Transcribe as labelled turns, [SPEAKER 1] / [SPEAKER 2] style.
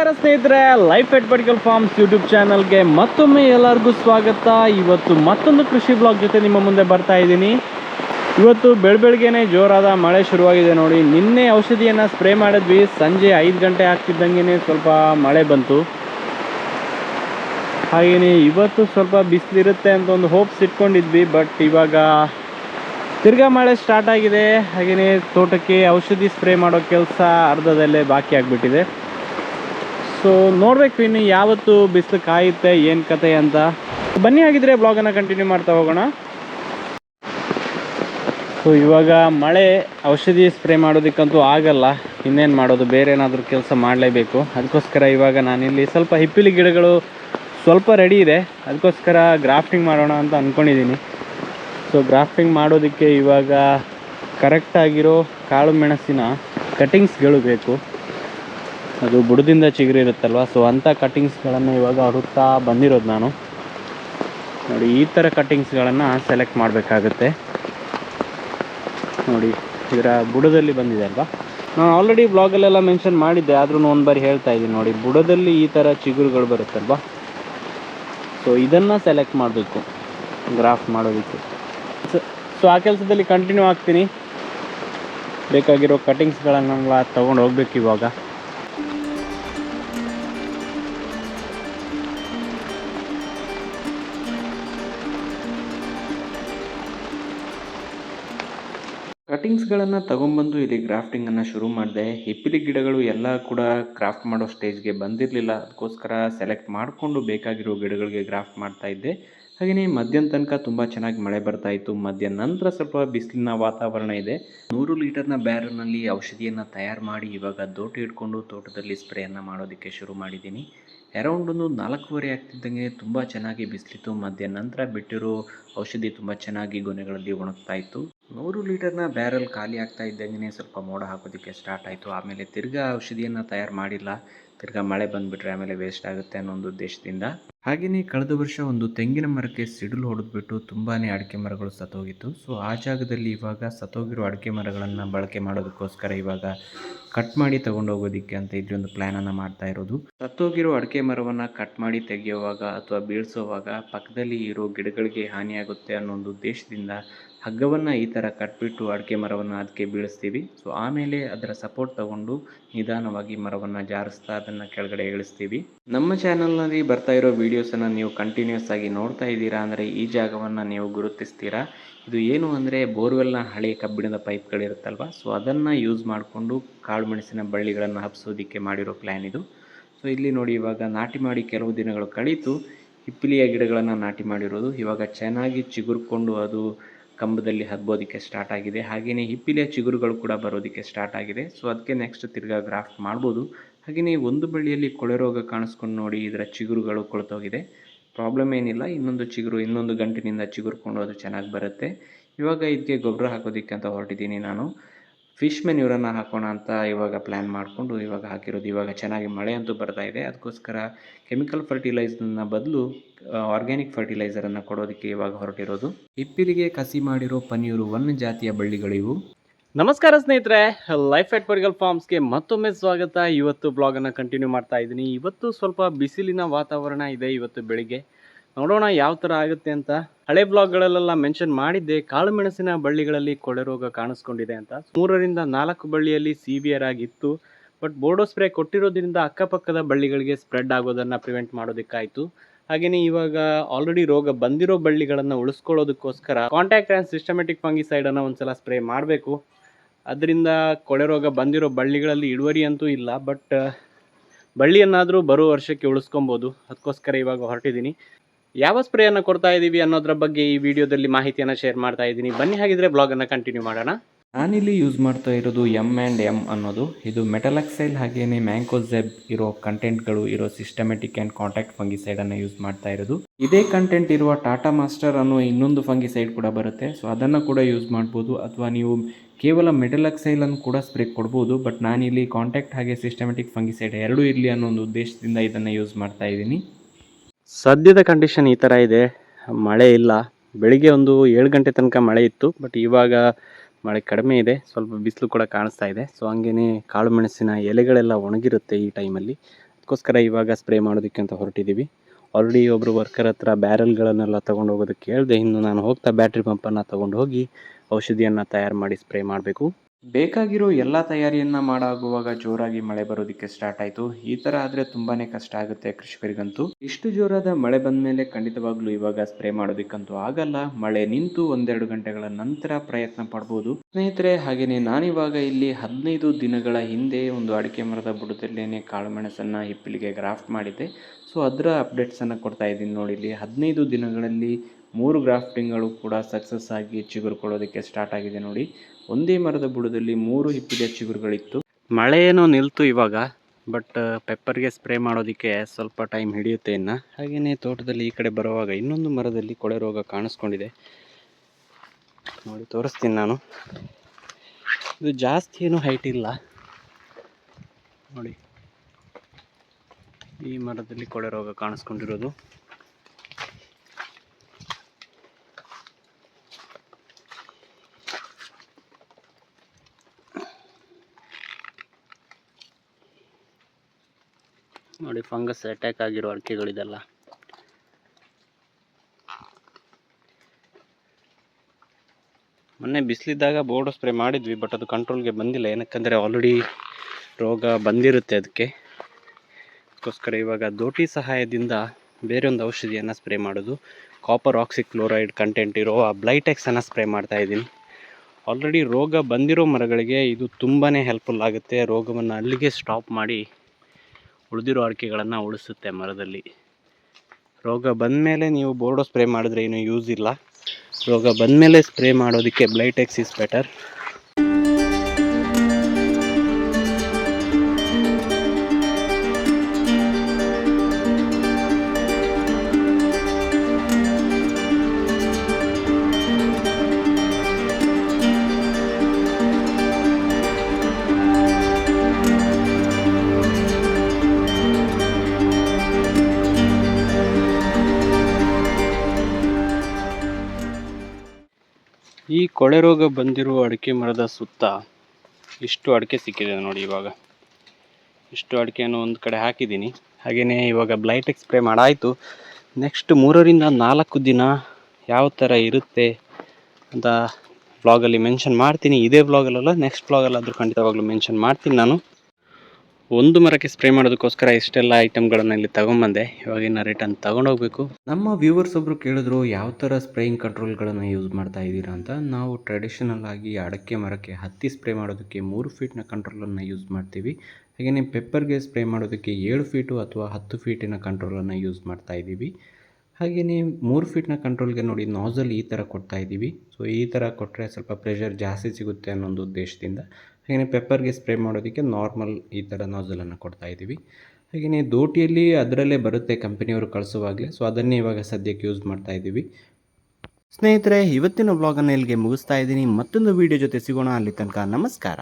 [SPEAKER 1] ನಮಸ್ಕಾರ ಸ್ನೇಹಿತರೆ life at particle farms YouTube ಚಾನಲ್ಗೆ ಮತ್ತೊಮ್ಮೆ ಎಲ್ಲರಿಗೂ ಸ್ವಾಗತ. ಇವತ್ತು ಮತ್ತೊಂದು ಕೃಷಿ ಬ್ಲಾಗ್ ಜೊತೆ ನಿಮ್ಮ ಮುಂದೆ ಬರ್ತಾ ಇದ್ದೀನಿ. ಇವತ್ತು ಬೆಳಬೆಳಗ್ಗೆನೆ ಜೋರಾದ ಮಳೆ ಶುರುವಾಗಿದೆ ನೋಡಿ. ನಿನ್ನೆ ಔಷಧಿಯನ್ನು ಸ್ಪ್ರೇ ಮಾಡಿದ್ವಿ. ಸಂಜೆ ಐದು ಗಂಟೆ ಆಗ್ತಿದ್ದಂಗೆ ಸ್ವಲ್ಪ ಮಳೆ ಬಂತು. ಹಾಗೆಯೇ ಇವತ್ತು ಸ್ವಲ್ಪ ಬಿಸಿಲಿರುತ್ತೆ ಅಂತ ಒಂದು ಹೋಪ್ಸ್ ಇಟ್ಕೊಂಡಿದ್ವಿ ಬಟ್ ಇವಾಗ ತಿರ್ಗಾ ಮಳೆ ಸ್ಟಾರ್ಟ್ ಆಗಿದೆ. ಹಾಗೆಯೇ ತೋಟಕ್ಕೆ ಔಷಧಿ ಸ್ಪ್ರೇ ಮಾಡೋ ಕೆಲಸ ಅರ್ಧದಲ್ಲೇ ಬಾಕಿ ಆಗಿಬಿಟ್ಟಿದೆ. ಸೊ ನೋಡಬೇಕು ಇನ್ನು ಯಾವತ್ತು ಬಿಸಿಲು ಕಾಯುತ್ತೆ, ಏನು ಕತೆ ಅಂತ. ಬನ್ನಿ ಹಾಗಿದ್ರೆ ಬ್ಲಾಗನ್ನು ಕಂಟಿನ್ಯೂ ಮಾಡ್ತಾ ಹೋಗೋಣ. ಸೊ ಇವಾಗ ಮಳೆ, ಔಷಧಿ ಸ್ಪ್ರೇ ಮಾಡೋದಕ್ಕಂತೂ ಆಗಲ್ಲ. ಇನ್ನೇನು ಮಾಡೋದು? ಬೇರೆ ಏನಾದರೂ ಕೆಲಸ ಮಾಡಲೇಬೇಕು. ಅದಕ್ಕೋಸ್ಕರ ಇವಾಗ ನಾನಿಲ್ಲಿ ಸ್ವಲ್ಪ ಹಿಪ್ಪಿಲಿ ಗಿಡಗಳು ಸ್ವಲ್ಪ ರೆಡಿ ಇದೆ. ಅದಕ್ಕೋಸ್ಕರ ಗ್ರಾಫ್ಟಿಂಗ್ ಮಾಡೋಣ ಅಂತ ಅಂದ್ಕೊಂಡಿದ್ದೀನಿ ಸೊ ಗ್ರಾಫ್ಟಿಂಗ್ ಮಾಡೋದಕ್ಕೆ ಇವಾಗ ಕರೆಕ್ಟಾಗಿರೋ ಕಾಳು ಮೆಣಸಿನ ಕಟಿಂಗ್ಸ್ಗಳು ಬೇಕು. ಅದು ಬುಡದಿಂದ ಚಿಗುರಿರುತ್ತಲ್ವ ಸೊ ಅಂಥ ಕಟ್ಟಿಂಗ್ಸ್ಗಳನ್ನು ಇವಾಗ ಹುಡುಕ್ತಾ ಬಂದಿರೋದು ನಾನು. ನೋಡಿ, ಈ ಥರ ಕಟ್ಟಿಂಗ್ಸ್ಗಳನ್ನು ಸೆಲೆಕ್ಟ್ ಮಾಡಬೇಕಾಗುತ್ತೆ. ನೋಡಿ, ಇದರ ಬುಡದಲ್ಲಿ ಬಂದಿದೆ ಅಲ್ವಾ? ನಾನು ಆಲ್ರೆಡಿ ಬ್ಲಾಗಲ್ಲೆಲ್ಲ ಮೆನ್ಷನ್ ಮಾಡಿದ್ದೆ ಆದ್ರೂ ಒಂದು ಬಾರಿ ಹೇಳ್ತಾ ಇದ್ದೀನಿ ನೋಡಿ, ಬುಡದಲ್ಲಿ ಈ ಥರ ಚಿಗುರುಗಳು ಬರುತ್ತಲ್ವಾ? ಸೊ ಇದನ್ನು ಸೆಲೆಕ್ಟ್ ಮಾಡಬೇಕು ಗ್ರಾಫ್ಟ್ ಮಾಡೋದಕ್ಕೆ. ಸೊ ಆ ಕೆಲಸದಲ್ಲಿ ಕಂಟಿನ್ಯೂ ಆಗ್ತೀನಿ. ಬೇಕಾಗಿರೋ ಕಟಿಂಗ್ಸ್ಗಳನ್ನೆಲ್ಲ ತೊಗೊಂಡು ಹೋಗ್ಬೇಕು ಇವಾಗ. ಕಟಿಂಗ್ಸ್ಗಳನ್ನು ತಗೊಂಬಂದು ಇಲ್ಲಿ ಗ್ರಾಫ್ಟಿಂಗನ್ನು ಶುರು ಮಾಡಿದೆ. ಹಿಪ್ಪಿಲಿ ಗಿಡಗಳು ಎಲ್ಲ ಕೂಡ ಕ್ರಾಫ್ಟ್ ಮಾಡೋ ಸ್ಟೇಜ್ಗೆ ಬಂದಿರಲಿಲ್ಲ. ಅದಕ್ಕೋಸ್ಕರ ಸೆಲೆಕ್ಟ್ ಮಾಡಿಕೊಂಡು ಬೇಕಾಗಿರೋ ಗಿಡಗಳಿಗೆ ಗ್ರಾಫ್ಟ್ ಮಾಡ್ತಾ ಇದ್ದೆ. ಹಾಗೆಯೇ ಮಧ್ಯಾಹ್ನ ತನಕ ತುಂಬ ಚೆನ್ನಾಗಿ ಮಳೆ ಬರ್ತಾ ಇತ್ತು. ಮಧ್ಯಾಹ್ನ ನಂತರ ಸ್ವಲ್ಪ ಬಿಸಿಲಿನ ವಾತಾವರಣ ಇದೆ. ನೂರು ಲೀಟರ್ನ ಬ್ಯಾರಲ್ನಲ್ಲಿ ಔಷಧಿಯನ್ನು ತಯಾರು ಮಾಡಿ ಇವಾಗ ದೋಟ ಇಟ್ಕೊಂಡು ತೋಟದಲ್ಲಿ ಸ್ಪ್ರೇಯನ್ನು ಮಾಡೋದಕ್ಕೆ ಶುರು ಮಾಡಿದ್ದೀನಿ. ಅರೌಂಡ್ ಒಂದು ನಾಲ್ಕೂವರೆ ಆಗ್ತಿದ್ದಂಗೆ ತುಂಬ ಚೆನ್ನಾಗಿ ಬಿಸಿಲಿತ್ತು. ಮಧ್ಯಾಹ್ನ ನಂತರ ಬಿಟ್ಟಿರೋ ಔಷಧಿ ತುಂಬ ಚೆನ್ನಾಗಿ ಗೊನೆಗಳಲ್ಲಿ ಒಣಗ್ತಾ ಇತ್ತು. ನೂರು ಲೀಟರ್ನ ಬ್ಯಾರಲ್ ಖಾಲಿ ಆಗ್ತಾ ಇದ್ದಂಗೆ ಸ್ವಲ್ಪ ಮೋಡ ಹಾಕೋದಕ್ಕೆ ಸ್ಟಾರ್ಟ್ ಆಯಿತು. ಆಮೇಲೆ ತಿರ್ಗಾ ಔಷಧಿಯನ್ನು ತಯಾರು ಮಾಡಿಲ್ಲ. ತಿರ್ಗಾ ಮಳೆ ಬಂದುಬಿಟ್ರೆ ಆಮೇಲೆ ವೇಸ್ಟ್ ಆಗುತ್ತೆ ಅನ್ನೋ ಒಂದು ಉದ್ದೇಶದಿಂದ. ಹಾಗೆಯೇ ಕಳೆದ ವರ್ಷ ಒಂದು ತೆಂಗಿನ ಮರಕ್ಕೆ ಸಿಡಿಲು ಹೊಡೆದ್ಬಿಟ್ಟು ತುಂಬಾ ಅಡಿಕೆ ಮರಗಳು ಸತ್ತೋಗಿತ್ತು. ಸೊ ಆ ಜಾಗದಲ್ಲಿ ಇವಾಗ ಸತ್ತೋಗಿರೋ ಅಡಿಕೆ ಮರಗಳನ್ನು ಬಳಕೆ ಮಾಡೋದಕ್ಕೋಸ್ಕರ ಇವಾಗ ಕಟ್ ಮಾಡಿ ಹೋಗೋದಿಕ್ಕೆ ಅಂತ ಒಂದು ಪ್ಲ್ಯಾನನ್ನು ಮಾಡ್ತಾ ಇರೋದು. ಸತ್ತೋಗಿರೋ ಅಡಿಕೆ ಮರವನ್ನು ಕಟ್ ಮಾಡಿ ತೆಗೆಯುವಾಗ ಅಥವಾ ಬೀಳಿಸೋವಾಗ ಪಕ್ಕದಲ್ಲಿ ಇರೋ ಗಿಡಗಳಿಗೆ ಹಾನಿಯಾಗುತ್ತೆ ಅನ್ನೋ ಒಂದು ಉದ್ದೇಶದಿಂದ ಹಗ್ಗವನ್ನು ಈ ಥರ ಕಟ್ಬಿಟ್ಟು ಅಡಿಕೆ ಮರವನ್ನು ಅದಕ್ಕೆ ಬೀಳಿಸ್ತೀವಿ. ಸೊ ಆಮೇಲೆ ಅದರ ಸಪೋರ್ಟ್ ತಗೊಂಡು ನಿಧಾನವಾಗಿ ಮರವನ್ನು ಜಾರಿಸ್ತಾ ಅದನ್ನು ಕೆಳಗಡೆ ಇಳಿಸ್ತೀವಿ. ನಮ್ಮ ಚಾನಲ್ನಲ್ಲಿ ಬರ್ತಾ ಇರೋ ವೀಡಿಯೋಸನ್ನು ನೀವು ಕಂಟಿನ್ಯೂಸ್ ಆಗಿ ನೋಡ್ತಾ ಇದ್ದೀರಾ ಅಂದರೆ ಈ ಜಾಗವನ್ನು ನೀವು ಗುರುತಿಸ್ತೀರಾ? ಇದು ಏನು ಅಂದರೆ ಬೋರ್ವೆಲ್ನ ಹಳೆ ಕಬ್ಬಿಣದ ಪೈಪ್ಗಳಿರುತ್ತಲ್ವ? ಸೊ ಅದನ್ನು ಯೂಸ್ ಮಾಡಿಕೊಂಡು ಕಾಳು ಮೆಣಸಿನ ಬಳ್ಳಿಗಳನ್ನು ಹಬ್ಸೋದಕ್ಕೆ ಮಾಡಿರೋ ಪ್ಲ್ಯಾನ್ ಇದು. ಸೊ ಇಲ್ಲಿ ನೋಡಿ ಇವಾಗ ನಾಟಿ ಮಾಡಿ ಕೆಲವು ದಿನಗಳು ಕಳೀತು. ಹಿಪ್ಪಿಲಿಯ ಗಿಡಗಳನ್ನು ನಾಟಿ ಮಾಡಿರೋದು. ಇವಾಗ ಚೆನ್ನಾಗಿ ಚಿಗುರ್ಕೊಂಡು ಅದು ಕಂಬದಲ್ಲಿ ಹಬ್ಬೋದಕ್ಕೆ ಸ್ಟಾರ್ಟ್ ಆಗಿದೆ. ಹಾಗೆಯೇ ಹಿಪ್ಪಿಲಿಯ ಚಿಗುರುಗಳು ಕೂಡ ಬರೋದಕ್ಕೆ ಸ್ಟಾರ್ಟ್ ಆಗಿದೆ. ಸೊ ಅದಕ್ಕೆ ನೆಕ್ಸ್ಟ್ ತಿರ್ಗಾ ಗ್ರಾಫ್ಟ್ ಮಾಡ್ಬೋದು. ಹಾಗೆಯೇ ಒಂದು ಬಳ್ಳಿಯಲ್ಲಿ ಕೊಳೆ ರೋಗ ಕಾಣಿಸ್ಕೊಂಡು ನೋಡಿ ಇದರ ಚಿಗುರುಗಳು ಕೊಳ್ತೋಗಿದೆ. ಪ್ರಾಬ್ಲಮ್ ಏನಿಲ್ಲ. ಇನ್ನೊಂದು ಚಿಗುರು, ಇನ್ನೊಂದು ಗಂಟಿನಿಂದ ಚಿಗುರುಕೊಂಡು ಅದು ಚೆನ್ನಾಗಿ ಬರುತ್ತೆ. ಇವಾಗ ಇದಕ್ಕೆ ಗೊಬ್ಬರ ಹಾಕೋದಕ್ಕೆ ಅಂತ ಹೊರಟಿದ್ದೀನಿ ನಾನು. ಫಿಶ್ ಮೆನ್ಯೂರನ್ನು ಹಾಕೋಣ ಅಂತ ಇವಾಗ ಪ್ಲ್ಯಾನ್ ಮಾಡಿಕೊಂಡು ಇವಾಗ ಹಾಕಿರೋದು. ಇವಾಗ ಚೆನ್ನಾಗಿ ಮಳೆ ಅಂತೂ ಬರ್ತಾ ಇದೆ. ಅದಕ್ಕೋಸ್ಕರ ಕೆಮಿಕಲ್ ಫರ್ಟಿಲೈಸರ್ನ ಬದಲು ಆರ್ಗ್ಯಾನಿಕ್ ಫರ್ಟಿಲೈಸರನ್ನು ಕೊಡೋದಕ್ಕೆ ಇವಾಗ ಹೊರಟಿರೋದು. ಹಿಪ್ಪಿರಿಗೆ ಕಸಿ ಮಾಡಿರೋ ಪನ್ನೀರು ಒಂದು ಜಾತಿಯ ಬಳ್ಳಿಗಳಿವು. ನಮಸ್ಕಾರ ಸ್ನೇಹಿತರೆ ಲೈಫ್ ಎಟ್ ಪರ್ಗಲ್ ಫಾರ್ಮ್ಸ್ಗೆ ಮತ್ತೊಮ್ಮೆ ಸ್ವಾಗತ. ಇವತ್ತು ಬ್ಲಾಗನ್ನು ಕಂಟಿನ್ಯೂ ಮಾಡ್ತಾ ಇದ್ದೀನಿ. ಇವತ್ತು ಸ್ವಲ್ಪ ಬಿಸಿಲಿನ ವಾತಾವರಣ ಇದೆ ಇವತ್ತು ಬೆಳಿಗ್ಗೆ. ನೋಡೋಣ ಯಾವ ಥರ ಆಗುತ್ತೆ ಅಂತ. ಹಳೆ ಬ್ಲಾಗ್ಗಳಲ್ಲೆಲ್ಲ ಮೆನ್ಷನ್ ಮಾಡಿದ್ದೆ, ಕಾಳು ಮೆಣಸಿನ ಬಳ್ಳಿಗಳಲ್ಲಿ ಕೊಳೆ ರೋಗ ಕಾಣಿಸ್ಕೊಂಡಿದೆ ಅಂತ. ಮೂರರಿಂದ ನಾಲ್ಕು ಬಳ್ಳಿಯಲ್ಲಿ ಸಿವಿಯರ್ ಆಗಿತ್ತು, ಬಟ್ ಬೋರ್ಡೋ ಸ್ಪ್ರೇ ಕೊಟ್ಟಿರೋದ್ರಿಂದ ಅಕ್ಕಪಕ್ಕದ ಬಳ್ಳಿಗಳಿಗೆ ಸ್ಪ್ರೆಡ್ ಆಗೋದನ್ನು ಪ್ರಿವೆಂಟ್ ಮಾಡೋದಕ್ಕಾಯಿತು. ಹಾಗೆಯೇ ಇವಾಗ ಆಲ್ರೆಡಿ ರೋಗ ಬಂದಿರೋ ಬಳ್ಳಿಗಳನ್ನು ಉಳಿಸ್ಕೊಳ್ಳೋದಕ್ಕೋಸ್ಕರ ಕಾಂಟ್ಯಾಕ್ಟ್ ಆ್ಯಂಡ್ ಸಿಸ್ಟಮೆಟಿಕ್ ಫಂಗಿಸೈಡನ್ನು ಒಂದ್ಸಲ ಸ್ಪ್ರೇ ಮಾಡಬೇಕು. ಅದರಿಂದ ಕೊಳೆ ರೋಗ ಬಂದಿರೋ ಬಳ್ಳಿಗಳಲ್ಲಿ ಇಳುವರಿ ಅಂತೂ ಇಲ್ಲ, ಬಟ್, ಬಳ್ಳಿಯನ್ನಾದರೂ ಬರೋ ವರ್ಷಕ್ಕೆ ಉಳಿಸ್ಕೊಬೋದು. ಅದಕ್ಕೋಸ್ಕರ ಇವಾಗ ಹೊರಟಿದ್ದೀನಿ. ಯಾವ ಸ್ಪ್ರೇಯನ್ನು ಕೊಡ್ತಾ ಇದ್ದೀವಿ ಅನ್ನೋದ್ರ ಬಗ್ಗೆ ಈ ವಿಡಿಯೋದಲ್ಲಿ ಮಾಹಿತಿಯನ್ನು ಶೇರ್ ಮಾಡ್ತಾ ಇದ್ದೀನಿ ಬನ್ನಿ ಹಾಗಿದ್ರೆ ಬ್ಲಾಗನ್ನು ಕಂಟಿನ್ಯೂ ಮಾಡೋಣ. ನಾನಿಲ್ಲಿ ಯೂಸ್ ಮಾಡ್ತಾ ಇರೋದು ಎಂ ಆ್ಯಂಡ್ ಎಂ ಅನ್ನೋದು. ಇದು ಮೆಟಲಾಕ್ಸೈಲ್ ಹಾಗೇನೆ ಮ್ಯಾಂಕೋಸೆಬ್ ಇರೋ ಕಂಟೆಂಟ್ಗಳು ಇರೋ ಸಿಸ್ಟಮೆಟಿಕ್ ಆ್ಯಂಡ್ ಕಾಂಟ್ಯಾಕ್ಟ್ ಫಂಗಿಸೈಡನ್ನು ಯೂಸ್ ಮಾಡ್ತಾ ಇರೋದು. ಇದೇ ಕಂಟೆಂಟ್ ಇರುವ ಟಾಟಾ ಮಾಸ್ಟರ್ ಅನ್ನೋ ಇನ್ನೊಂದು ಫಂಗಿಸೈಡ್ ಕೂಡ ಬರುತ್ತೆ. ಸೊ ಅದನ್ನು ಕೂಡ ಯೂಸ್ ಮಾಡ್ಬೋದು. ಅಥವಾ ನೀವು ಕೇವಲ ಮೆಟಲಾಕ್ಸೈಲನ್ನು ಕೂಡ ಸ್ಪ್ರೇ ಕೊಡ್ಬೋದು. ಬಟ್ ನಾನಿಲ್ಲಿ ಕಾಂಟ್ಯಾಕ್ಟ್ ಹಾಗೆ ಸಿಸ್ಟಮೆಟಿಕ್ ಫಂಗಿಸೈಡ್ ಎರಡೂ ಇರಲಿ ಅನ್ನೋ ಒಂದು ಉದ್ದೇಶದಿಂದ ಇದನ್ನು ಯೂಸ್ ಮಾಡ್ತಾ ಇದ್ದೀನಿ ಸದ್ಯದ ಕಂಡೀಷನ್ ಈ ಥರ ಇದೆ. ಮಳೆ ಇಲ್ಲ. ಬೆಳಿಗ್ಗೆ ಒಂದು ಏಳು ಗಂಟೆ ತನಕ ಮಳೆ ಇತ್ತು ಬಟ್ ಇವಾಗ ಮಳೆ ಕಡಿಮೆ ಇದೆ. ಸ್ವಲ್ಪ ಬಿಸಿಲು ಕೂಡ ಕಾಣಿಸ್ತಾ ಇದೆ. ಸೊ ಹಂಗೇ ಕಾಳು ಮೆಣಸಿನ ಎಲೆಗಳೆಲ್ಲ ಒಣಗಿರುತ್ತೆ ಈ ಟೈಮಲ್ಲಿ ಅದಕ್ಕೋಸ್ಕರ ಇವಾಗ ಸ್ಪ್ರೇ ಮಾಡೋದಕ್ಕೆ ಅಂತ ಹೊರಟಿದ್ದೀವಿ ಆಲ್ರೆಡಿ ಒಬ್ಬರು ವರ್ಕರ್ ಹತ್ರ ಬ್ಯಾರಲ್ಗಳನ್ನೆಲ್ಲ ತೊಗೊಂಡು ಹೋಗೋದಕ್ಕೆ ಹೇಳಿದೆ, ಇನ್ನು ನಾನು ಹೋಗ್ತಾ ಬ್ಯಾಟ್ರಿ ಪಂಪನ್ನು ತೊಗೊಂಡು ಹೋಗಿ ಔಷಧಿಯನ್ನು ತಯಾರು ಮಾಡಿ ಸ್ಪ್ರೇ ಮಾಡಬೇಕು. ಬೇಕಾಗಿರೋ ಎಲ್ಲ ತಯಾರಿಯನ್ನು ಮಾಡಾಗುವಾಗ ಜೋರಾಗಿ ಮಳೆ ಬರೋದಕ್ಕೆ ಸ್ಟಾರ್ಟ್ ಆಯಿತು. ಈ ಥರ ಆದರೆ ತುಂಬಾ ಕಷ್ಟ ಆಗುತ್ತೆ ಕೃಷಿಕರಿಗಂತೂ. ಇಷ್ಟು ಜೋರಾದ ಮಳೆ ಬಂದ ಮೇಲೆ ಖಂಡಿತವಾಗ್ಲೂ ಇವಾಗ ಸ್ಪ್ರೇ ಮಾಡೋದಕ್ಕಂತೂ ಆಗಲ್ಲ. ಮಳೆ ನಿಂತು ಒಂದೆರಡು ಗಂಟೆಗಳ ನಂತರ ಪ್ರಯತ್ನ ಪಡ್ಬೋದು. ಸ್ನೇಹಿತರೆ ಹಾಗೆಯೇ ನಾನಿವಾಗ ಇಲ್ಲಿ ಹದಿನೈದು ದಿನಗಳ ಹಿಂದೆ ಒಂದು ಅಡಿಕೆ ಮರದ ಬುಡದಲ್ಲೇನೆ ಕಾಳುಮೆಣಸನ್ನು ಹಿಪ್ಪಲಿಗೆ ಗ್ರಾಫ್ಟ್ ಮಾಡಿದ್ದೆ. ಸೊ ಅದರ ಅಪ್ಡೇಟ್ಸನ್ನು ಕೊಡ್ತಾ ಇದ್ದೀನಿ ನೋಡಿ ಇಲ್ಲಿ. ಹದಿನೈದು ದಿನಗಳಲ್ಲಿ ಮೂರು ಗ್ರಾಫ್ಟಿಂಗ್ಗಳು ಕೂಡ ಸಕ್ಸಸ್ ಆಗಿ ಚಿಗುರುಕೊಳ್ಳೋದಕ್ಕೆ ಸ್ಟಾರ್ಟ್ ಆಗಿದೆ ನೋಡಿ. ಒಂದೇ ಮರದ ಬುಡದಲ್ಲಿ ಮೂರು ಹಿಪ್ಪಿದ ಚಿಗುರುಗಳಿತ್ತು. ಮಳೆ ಏನೋ ನಿಲ್ತು ಇವಾಗ ಬಟ್ ಪೆಪ್ಪರ್ಗೆ ಸ್ಪ್ರೇ ಮಾಡೋದಕ್ಕೆ ಸ್ವಲ್ಪ ಟೈಮ್ ಹಿಡಿಯುತ್ತೆ ಇನ್ನು. ಹಾಗೆಯೇ ತೋಟದಲ್ಲಿ ಈ ಕಡೆ ಬರುವಾಗ ಇನ್ನೊಂದು ಮರದಲ್ಲಿ ಕೊಳೆ ರೋಗ ಕಾಣಿಸ್ಕೊಂಡಿದೆ. ನೋಡಿ, ತೋರಿಸ್ತೀನಿ ನಾನು. ಇದು ಜಾಸ್ತಿ ಏನು ಹೈಟ್ ಇಲ್ಲ. ನೋಡಿ, ಈ ಮರದಲ್ಲಿ ಕೊಳೆ ರೋಗ ಕಾಣಿಸ್ಕೊಂಡಿರೋದು. ನೋಡಿ ಫಂಗಸ್ ಅಟ್ಯಾಕ್ ಆಗಿರೋ ಅಡಿಕೆಗಳಿದೆಲ್ಲ. ಮೊನ್ನೆ ಬಿಸಿಲಿದ್ದಾಗ ಬೋರ್ಡ್ ಸ್ಪ್ರೇ ಮಾಡಿದ್ವಿ ಬಟ್ ಅದು ಕಂಟ್ರೋಲ್ಗೆ ಬಂದಿಲ್ಲ. ಏನಕ್ಕಂದರೆ ಆಲ್ರೆಡಿ ರೋಗ ಬಂದಿರುತ್ತೆ ಅದಕ್ಕೆ. ಅದಕ್ಕೋಸ್ಕರ ಇವಾಗ ದೋಟಿ ಸಹಾಯದಿಂದ ಬೇರೆ ಒಂದು ಔಷಧಿಯನ್ನು ಸ್ಪ್ರೇ ಮಾಡೋದು. ಕಾಪರ್ ಆಕ್ಸಿಕ್ಲೋರೈಡ್ ಕಂಟೆಂಟ್ ಇರೋ ಆ ಬ್ಲೈಟೆಕ್ಸನ್ನು ಸ್ಪ್ರೇ ಮಾಡ್ತಾ ಇದ್ದೀನಿ. ಆಲ್ರೆಡಿ ರೋಗ ಬಂದಿರೋ ಮರಗಳಿಗೆ ಇದು ತುಂಬಾ ಹೆಲ್ಪ್ಫುಲ್ ಆಗುತ್ತೆ. ರೋಗವನ್ನು ಅಲ್ಲಿಗೆ ಸ್ಟಾಪ್ ಮಾಡಿ ಉಳಿದಿರೋ ಅಡಿಕೆಗಳನ್ನು ಉಳಿಸುತ್ತೆ ಮರದಲ್ಲಿ. ರೋಗ ಬಂದಮೇಲೆ ನೀವು ಬೋರ್ಡೋ ಸ್ಪ್ರೇ ಮಾಡಿದ್ರೆ ಏನೂ ಯೂಸ್ ಇಲ್ಲ. ರೋಗ ಬಂದಮೇಲೆ ಸ್ಪ್ರೇ ಮಾಡೋದಕ್ಕೆ ಬ್ಲೈಟೆಕ್ಸ್ ಇಸ್ ಬೆಟರ್ ಈ ಕೊಳೆ ರೋಗ ಬಂದಿರುವ ಅಡಿಕೆ ಮರದ ಸುತ್ತ ಇಷ್ಟು ಅಡಿಕೆ ಸಿಕ್ಕಿದೆ ನೋಡಿ ಇವಾಗ. ಇಷ್ಟು ಅಡಿಕೆಯನ್ನು ಒಂದು ಕಡೆ ಹಾಕಿದ್ದೀನಿ. ಹಾಗೆಯೇ ಇವಾಗ ಬ್ಲೈಟೆಕ್ ಸ್ಪ್ರೇ ಮಾಡಾಯಿತು. ನೆಕ್ಸ್ಟ್ ಮೂರರಿಂದ ನಾಲ್ಕು ದಿನ ಯಾವ ಥರ ಇರುತ್ತೆ ಅಂತ ವ್ಲಾಗಲ್ಲಿ ಮೆನ್ಷನ್ ಮಾಡ್ತೀನಿ. ಇದೇ ವ್ಲಾಗಲ್ಲಲ್ಲ ನೆಕ್ಸ್ಟ್ ವ್ಲಾಗಲ್ಲಾದರೂ ಖಂಡಿತವಾಗ್ಲೂ ಮೆನ್ಷನ್ ಮಾಡ್ತೀನಿ ನಾನು. ಒಂದು ಮರಕ್ಕೆ ಸ್ಪ್ರೇ ಮಾಡೋದಕ್ಕೋಸ್ಕರ ಇಷ್ಟೆಲ್ಲ ಐಟಮ್ಗಳನ್ನು ಇಲ್ಲಿ ತಗೊಂಬಂದೆ. ಇವಾಗಿನ ರಿಟರ್ನ್ ತಗೊಂಡೋಗ್ಬೇಕು. ನಮ್ಮ ವ್ಯೂವರ್ಸ್ ಒಬ್ರು ಕೇಳಿದ್ರು, ಯಾವ ಥರ ಸ್ಪ್ರೇಯಿಂಗ್ ಕಂಟ್ರೋಲ್ಗಳನ್ನು ಯೂಸ್ ಮಾಡ್ತಾ ಇದ್ದೀರಾ? ಅಂತ. ನಾವು ಟ್ರೆಡಿಷನಲ್ ಆಗಿ ಅಡಕೆ ಮರಕ್ಕೆ ಹತ್ತಿ ಸ್ಪ್ರೇ ಮಾಡೋದಕ್ಕೆ ಮೂರು ಫೀಟ್ನ ಕಂಟ್ರೋಲನ್ನು ಯೂಸ್ ಮಾಡ್ತೀವಿ. ಹಾಗೆಯೇ ಪೆಪ್ಪರ್ಗೆ ಸ್ಪ್ರೇ ಮಾಡೋದಕ್ಕೆ ಏಳು ಫೀಟು ಅಥವಾ ಹತ್ತು ಫೀಟಿನ ಕಂಟ್ರೋಲನ್ನು ಯೂಸ್ ಮಾಡ್ತಾ ಇದ್ದೀವಿ. ಹಾಗೆಯೇ ಮೂರು ಫೀಟ್ನ ಕಂಟ್ರೋಲ್ಗೆ ನೋಡಿ ನಾಸಲ್ ಈ ಥರ ಕೊಡ್ತಾ ಇದ್ದೀವಿ. ಸೊ ಈ ಥರ ಕೊಟ್ಟರೆ ಸ್ವಲ್ಪ ಪ್ರೆಷರ್ ಜಾಸ್ತಿ ಸಿಗುತ್ತೆ ಅನ್ನೋ ಒಂದು ಉದ್ದೇಶದಿಂದ ಹಾಗೆಯೇ ಪೆಪ್ಪರ್ಗೆ ಸ್ಪ್ರೇ ಮಾಡೋದಕ್ಕೆ ನಾರ್ಮಲ್ ಈ ಥರ ನಾಸಲನ್ನು ಕೊಡ್ತಾ ಇದ್ದೀವಿ. ಹಾಗೆಯೇ ದೋಟಿಯಲ್ಲಿ ಅದರಲ್ಲೇ ಬರುತ್ತೆ ಕಂಪನಿಯವರು ಕಳಿಸುವಾಗಲೇ. ಸೊ ಅದನ್ನೇ ಇವಾಗ ಸದ್ಯಕ್ಕೆ ಯೂಸ್ ಮಾಡ್ತಾ ಇದ್ದೀವಿ. ಸ್ನೇಹಿತರೆ, ಇವತ್ತಿನ ವ್ಲಾಗನ್ನು ಇಲ್ಲಿಗೆ ಮುಗಿಸ್ತಾ ಇದ್ದೀನಿ. ಮತ್ತೊಂದು ವೀಡಿಯೋ ಜೊತೆ ಸಿಗೋಣ. ಅಲ್ಲಿ ತನಕ ನಮಸ್ಕಾರ.